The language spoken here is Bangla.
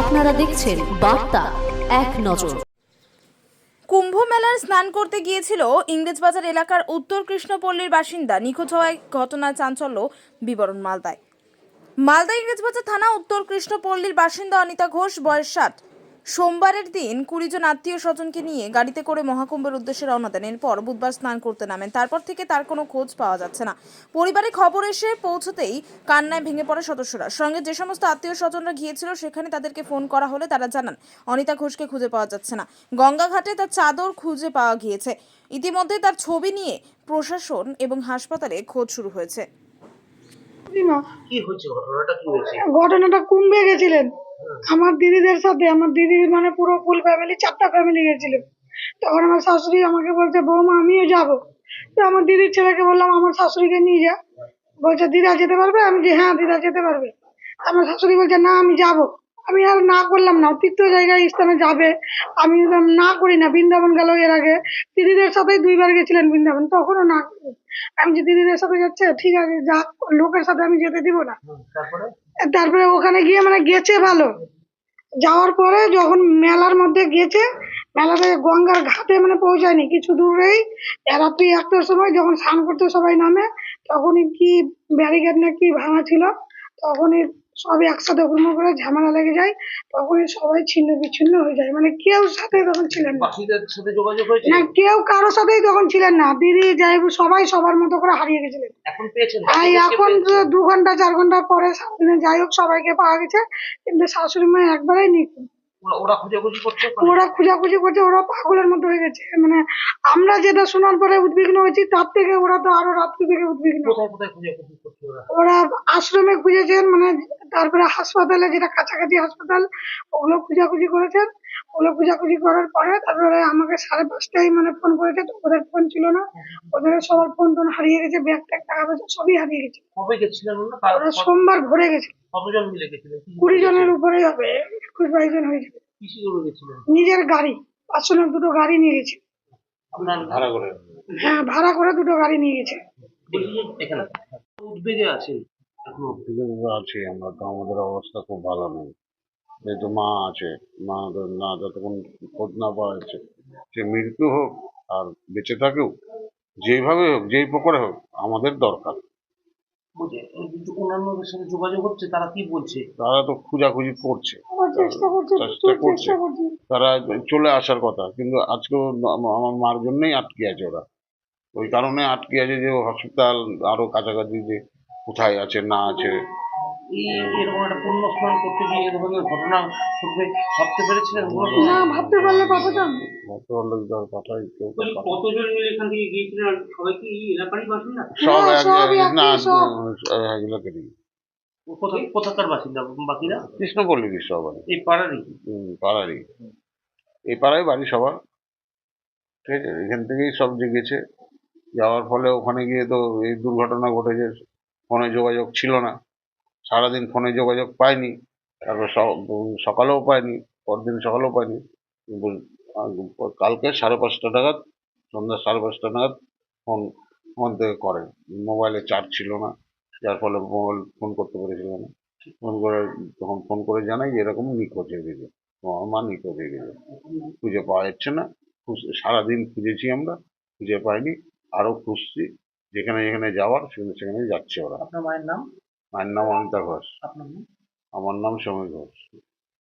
আপনারা দেখছেন বার্তা এক নজর। কুম্ভ মেলার স্নান করতে গিয়েছিল ইংরেজবাজার এলাকার উত্তর কৃষ্ণপল্লীর বাসিন্দা। নিখোঁজ হওয়ায় ঘটনায় চাঞ্চল্য বিবরণ মালদায়। মালদা ইংরেজবাজার থানা উত্তর কৃষ্ণপল্লীর বাসিন্দা অনিতা ঘোষ, বয়স ষাট সোমবারের দিন কুড়ি জন আত্মীয় স্বজনকে নিয়ে গাড়িতে করে মহাকুম্ভের উদ্দেশ্যে রওনা দেন। এরপর বুধবার স্নান করতে নামেন। তারপর থেকে তার কোনো খোঁজ পাওয়া যাচ্ছে না। পরিবারে খবর এসে পৌঁছতেই কান্নায় ভেঙে পড়ে সদস্যরা। সঙ্গে যে সমস্ত আত্মীয় স্বজনরা গিয়েছিল সেখানে তাদেরকে ফোন করা হলে তারা জানান অনিতা ঘোষকে খুঁজে পাওয়া যাচ্ছে না। গঙ্গাঘাটে তার চাদর খুঁজে পাওয়া গিয়েছে। ইতিমধ্যে তার ছবি নিয়ে প্রশাসন এবং হাসপাতালে খোঁজ শুরু হয়েছে। কি হয়েছে ঘটনাটা কি হয়েছে? ঘটনাটা কুম্ভে গেছিলেন। আমার দিদিদের সাথে, আমার দিদি মানে পুরো ফুল ফ্যামিলি চারটা ফ্যামিলি গেছিল। তখন আমার শাশুড়ি আমাকে বলছে, বৌমা, আমিও যাব। তো আমার দিদির ছেলেকে বললাম, আমার শাশুড়িকে নিয়ে যা। বলছে, দিদা যেতে পারবে? আমি যে হ্যাঁ দিদা যেতে পারবে। আমার শাশুড়ি বলছে, না, আমি যাব। আমি আর না করলাম না তীর্থ জায়গায় স্থানে যাবে। আমি না করি না, বৃন্দাবন গেল এর আগে। দিদিদের সাথেই দুইবার গেছিলেন বৃন্দাবন, তখনও না। আমি যে দিদিদের সাথে যাচ্ছে ঠিক আছে যা লোকের সাথে আমি যেতে দিব না। তারপরে? ওখানে গিয়ে মানে গেছে ভালো। যাওয়ার পরে যখন মেলার মধ্যে গেছে মেলাতে গঙ্গার ঘাটে মানে পৌঁছায়নি কিছু দূরেই। রাত্রি একটার সময় যখন স্নান করতে সবাই নামে তখনই কি ব্যারিকেড না কি ভাঙা ছিল তখনই সব একসাথে হুড়মুড় করে ঝামেলা লেগে যায় তখনই সবাই ছিন্ন বিচ্ছিন্ন হয়ে যায়। মানে কেউ সাথে তখন ছিলেন না। সাথে যোগাযোগ হয়েছে? না কেউ কারোর সাথেই তখন ছিলেন না। দিদি যাই সবাই সবার মতো করে হারিয়ে গেছিলেন। এখন পেয়েছেন? এখন দু ঘণ্টা চার ঘণ্টা পরে যাই হোক সবাইকে পাওয়া গেছে। কিন্তু শাশুড়ি মা একবারেই নিখোঁজ ওরা- ওরা খোঁজাখুঁজি করছে ওরা খোঁজাখুঁজি করছে ওরা পাগলের মতো হয়ে গেছে। মানে আমরা যেটা শোনার পরে উদ্বিগ্ন হয়েছি তার থেকে ওরা তো আরও রাত্রি থেকে উদ্বিগ্ন। কোথায় কোথায় খোঁজাখুঁজি করছে ওরা? ওরা আশ্রমে খুঁজেছেন মানে তারপরে হাসপাতালে যেটা কাছাকাছি হাসপাতাল ওগুলো খোঁজাখুঁজি করেছেন। ওগুলো খোঁজাখুঁজি করার পরে তারপরে আমাকে সাড়ে পাঁচটায় মানে ফোন করেছে তো ওদের ফোন ছিল না। ওদের সবার ফোন টোন হারিয়ে গেছে ব্যাগ ট্যাগ টাকা পয়সা সবই হারিয়ে গেছে। ওরা সোমবার ভরে গেছে। কুড়ি জনের উপরেই হবে একুশ বাইশ জন হয়েছে নিজের গাড়ি পার্সোনাল দুটো গাড়ি নিয়ে গেছে। আপনার ভাড়া করে। হ্যাঁ ভাড়া করে দুটো গাড়ি নিয়ে গেছে। উদ্বেগে আছেন? এখনও উদ্বিগ্ন আছি আমরা তো আমাদের অবস্থা খুব ভালো নেই। যেহেতু মা আছে মা তো- না যতক্ষণ খোঁজ না পাওয়া যাচ্ছে সে মৃত্যু হোক আর বেঁচে থাকেও যেভাবে হোক যেই প্রকারে হোক আমাদের দরকার। অন্যান্যদের সাথে যোগাযোগ হচ্ছে তারা কি বলছে? তারা তো খোঁজাখুঁজি করছে। চেষ্টা করছে চেষ্টা প্রচুর করছে। চেষ্টা করছে। তারা চলে আসার কথা কিন্তু আজকেও আমার মার জন্যই আটকে আছে ওরা। ওই কারণে আটকে আছে যে হসপিটাল আরও কাছাকাছি যে কোথায় আছে না আছে? এই এরকম একটা স্নান করতে গিয়ে এ ধরনের ঘটনা ঘটবে ভাবতে পেরেছিলেন মূলত? না ভাবতে পারলে পাঠাতাম। বলতে পারলে তার কথাই কেউ কতজন মিলে এখান থেকে গিয়েছিলেন সবাই কি এলাকারই বাসিন্দা? সব না কোথাকার বাকিরা? সবারই এই পাড়ারই? পাড়ারই। এই পাড়ায় বাড়ি সবার। ঠিক আছে এখান থেকেই সব জেগেছে। যাওয়ার ফলে ওখানে গিয়ে তো এই দুর্ঘটনা ঘটেছে। ফোনে যোগাযোগ ছিল না। সারাদিন ফোনে যোগাযোগ পাইনি। তারপর সকালেও পাইনি, পরদিন সকালেও পাইনি। কালকে সাড়ে পাঁচটা নাগাদ, সন্ধ্যা সাড়ে পাঁচটা নাগাদ ফোন ফোন থেকে করে। মোবাইলে চার্জ ছিল না, যার ফলে মোবাইল ফোন করতে পেরেছিল না। ফোন করে, তখন ফোন করে জানাই যে এরকম নিখোঁজ হয়ে গেছে। তোমার মা নিখোঁজ হয়ে গেছে। খুঁজে পাওয়া যাচ্ছে না। সারাদিন খুঁজেছি আমরা, খুঁজে পাইনি। আরও খুঁজছি। যেখানে যেখানে যাওয়ার সেখানে সেখানে যাচ্ছে ওরা আপনার মায়ের নাম? মায়ের নাম অনিতা ঘোষ। আপনার নাম? আমার নাম সমীর ঘোষ।